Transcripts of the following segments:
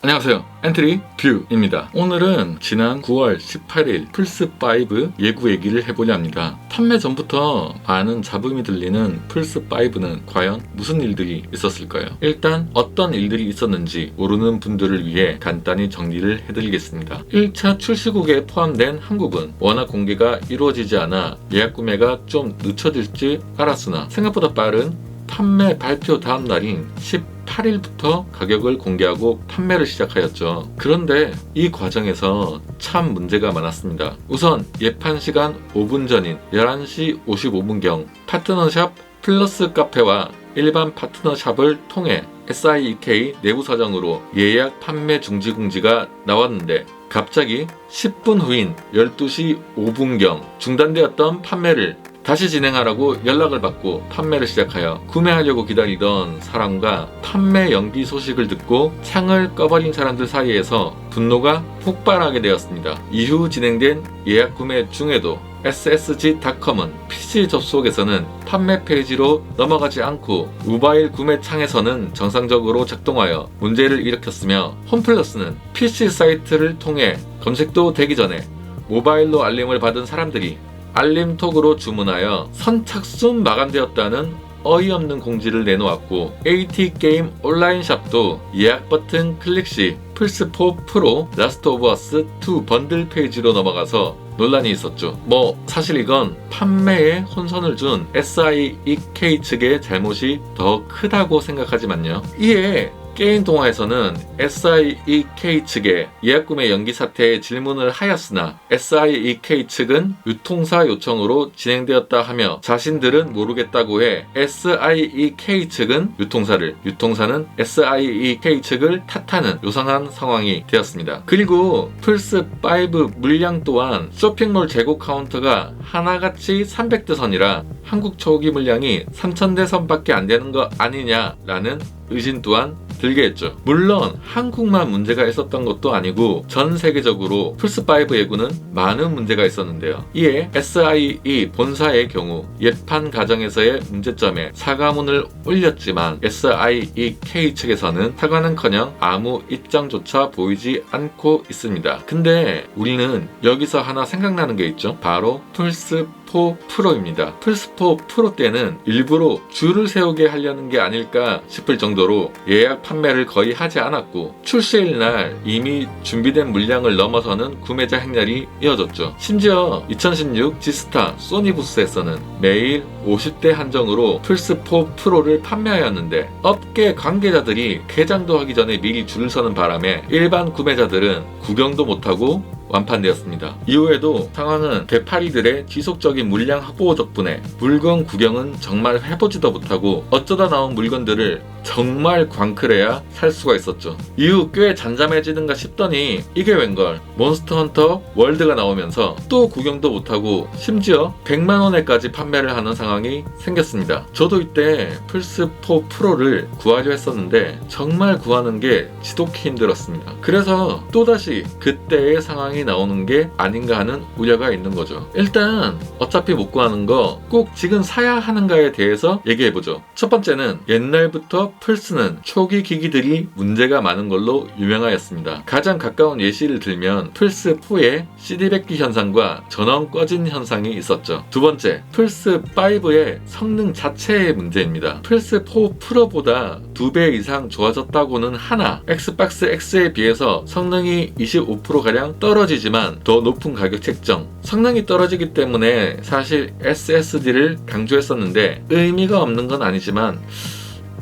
안녕하세요. 엔트리 뷰입니다. 오늘은 지난 9월 18일 플스5 예고 얘기를 해보려 합니다. 판매 전부터 많은 잡음이 들리는 플스5는 과연 무슨 일들이 있었을까요? 일단 어떤 일들이 있었는지 모르는 분들을 위해 간단히 정리를 해드리겠습니다. 1차 출시국에 포함된 한국은 워낙 공개가 이루어지지 않아 예약 구매가 좀 늦춰질지 알았으나 생각보다 빠른 판매 발표 다음 날인 18일부터 가격을 공개하고 판매를 시작하였죠. 그런데 이 과정에서 참 문제가 많았습니다. 우선 예판 시간 5분 전인 11시 55분경 파트너샵 플러스 카페와 일반 파트너샵을 통해 SIEK 내부 사정으로 예약 판매 중지 공지가 나왔는데 갑자기 10분 후인 12시 5분경 중단되었던 판매를 다시 진행하라고 연락을 받고 판매를 시작하여 구매하려고 기다리던 사람과 판매 연기 소식을 듣고 창을 꺼버린 사람들 사이에서 분노가 폭발하게 되었습니다. 이후 진행된 예약 구매 중에도 SSG.com은 PC 접속에서는 판매 페이지로 넘어가지 않고 모바일 구매 창에서는 정상적으로 작동하여 문제를 일으켰으며 홈플러스는 PC 사이트를 통해 검색도 되기 전에 모바일로 알림을 받은 사람들이 알림톡으로 주문하여 선착순 마감되었다는 어이없는 공지를 내놓았고 AT게임 온라인 샵도 예약 버튼 클릭 시 플스4 프로 라스트 오브 어스 2 번들 페이지로 넘어가서 논란이 있었죠. 뭐 사실 이건 판매에 혼선을 준 SIEK 측의 잘못이 더 크다고 생각하지만요. 이에 게임 동화에서는 SIEK 측에 예약 구매 연기 사태에 질문을 하였으나 SIEK 측은 유통사 요청으로 진행되었다 하며 자신들은 모르겠다고 해 SIEK 측은 유통사를 유통사는 SIEK 측을 탓하는 요상한 상황이 되었습니다. 그리고 플스5 물량 또한 쇼핑몰 재고 카운터가 하나같이 300대 선이라 한국 초기 물량이 3000대 선밖에 안 되는 거 아니냐라는 의심 또한 들게 했죠. 물론 한국만 문제가 있었던 것도 아니고 전 세계적으로 플스5 예고는 많은 문제가 있었는데요. 이에 SIE 본사의 경우 예판 과정에서의 문제점에 사과문을 올렸지만 SIEK 측에서는 사과는커녕 아무 입장조차 보이지 않고 있습니다. 근데 우리는 여기서 하나 생각나는 게 있죠. 바로 플스 4 프로입니다. 플스4 프로 때는 일부러 줄을 세우게 하려는 게 아닐까 싶을 정도로 예약 판매를 거의 하지 않았고 출시일 날 이미 준비된 물량을 넘어서는 구매자 행렬이 이어졌죠. 심지어 2016 지스타 소니 부스에서는 매일 50대 한정으로 플스4 프로를 판매하였는데 업계 관계자들이 개장도 하기 전에 미리 줄을 서는 바람에 일반 구매자들은 구경도 못하고 완판되었습니다. 이후에도 상황은 개파리들의 지속적인 물량 확보 덕분에 물건 구경은 정말 해보지도 못하고 어쩌다 나온 물건들을 정말 광클해야 살 수가 있었죠. 이후 꽤 잠잠해지는가 싶더니 이게 웬걸 몬스터 헌터 월드가 나오면서 또 구경도 못하고 심지어 100만원에까지 판매를 하는 상황이 생겼습니다. 저도 이때 플스4 프로를 구하려 했었는데 정말 구하는 게 지독히 힘들었습니다. 그래서 또다시 그때의 상황이 나오는 게 아닌가 하는 우려가 있는 거죠. 일단 어차피 못 구하는 거 꼭 지금 사야 하는가에 대해서 얘기해보죠. 첫 번째는 옛날부터 플스는 초기 기기들이 문제가 많은 걸로 유명하였습니다. 가장 가까운 예시를 들면 플스4의 CD 뱉기 현상과 전원 꺼진 현상이 있었죠. 두 번째, 플스5의 성능 자체의 문제입니다. 플스4 프로보다 두 배 이상 좋아졌다고는 하나, 엑스박스 X에 비해서 성능이 25%가량 떨어지지만 더 높은 가격 책정. 성능이 떨어지기 때문에 사실 SSD를 강조했었는데 의미가 없는 건 아니지만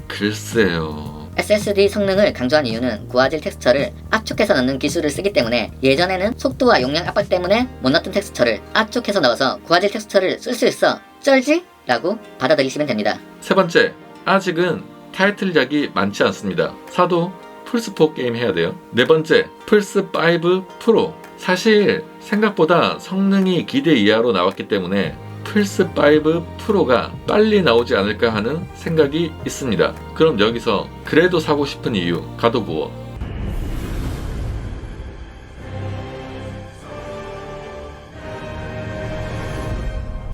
글쎄요. SSD 성능을 강조한 이유는 고화질 텍스처를 압축해서 넣는 기술을 쓰기 때문에 예전에는 속도와 용량 압박 때문에 못 넣었던 텍스처를 압축해서 넣어서 고화질 텍스처를 쓸 수 있어 쩔지? 라고 받아들이시면 됩니다. 세 번째, 아직은 타이틀작이 많지 않습니다. 사도 플스4 게임 해야 돼요. 네 번째, 플스5 프로. 사실 생각보다 성능이 기대 이하로 나왔기 때문에 플스5 프로가 빨리 나오지 않을까 하는 생각이 있습니다. 그럼 여기서 그래도 사고 싶은 이유, 가도부어.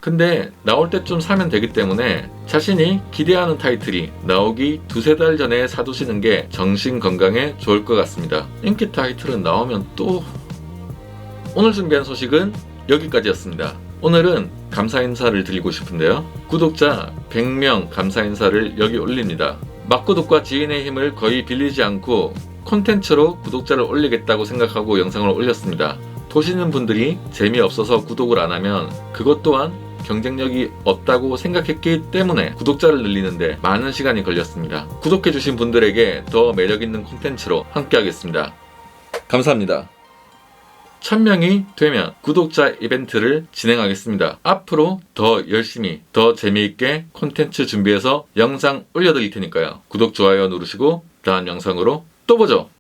근데 나올 때쯤 사면 되기 때문에 자신이 기대하는 타이틀이 나오기 두세 달 전에 사두시는 게 정신 건강에 좋을 것 같습니다. 인기 타이틀은 나오면 또 오늘 준비한 소식은 여기까지였습니다. 오늘은 감사 인사를 드리고 싶은데요. 구독자 100명 감사 인사를 여기 올립니다. 막구독과 지인의 힘을 거의 빌리지 않고 콘텐츠로 구독자를 올리겠다고 생각하고 영상을 올렸습니다. 보시는 분들이 재미없어서 구독을 안 하면 그것 또한 경쟁력이 없다고 생각했기 때문에 구독자를 늘리는데 많은 시간이 걸렸습니다. 구독해주신 분들에게 더 매력있는 콘텐츠로 함께하겠습니다. 감사합니다. 1000명이 되면 구독자 이벤트를 진행하겠습니다. 앞으로 더 열심히, 더 재미있게 콘텐츠 준비해서 영상 올려드릴 테니까요. 구독, 좋아요 누르시고 다음 영상으로 또 보죠.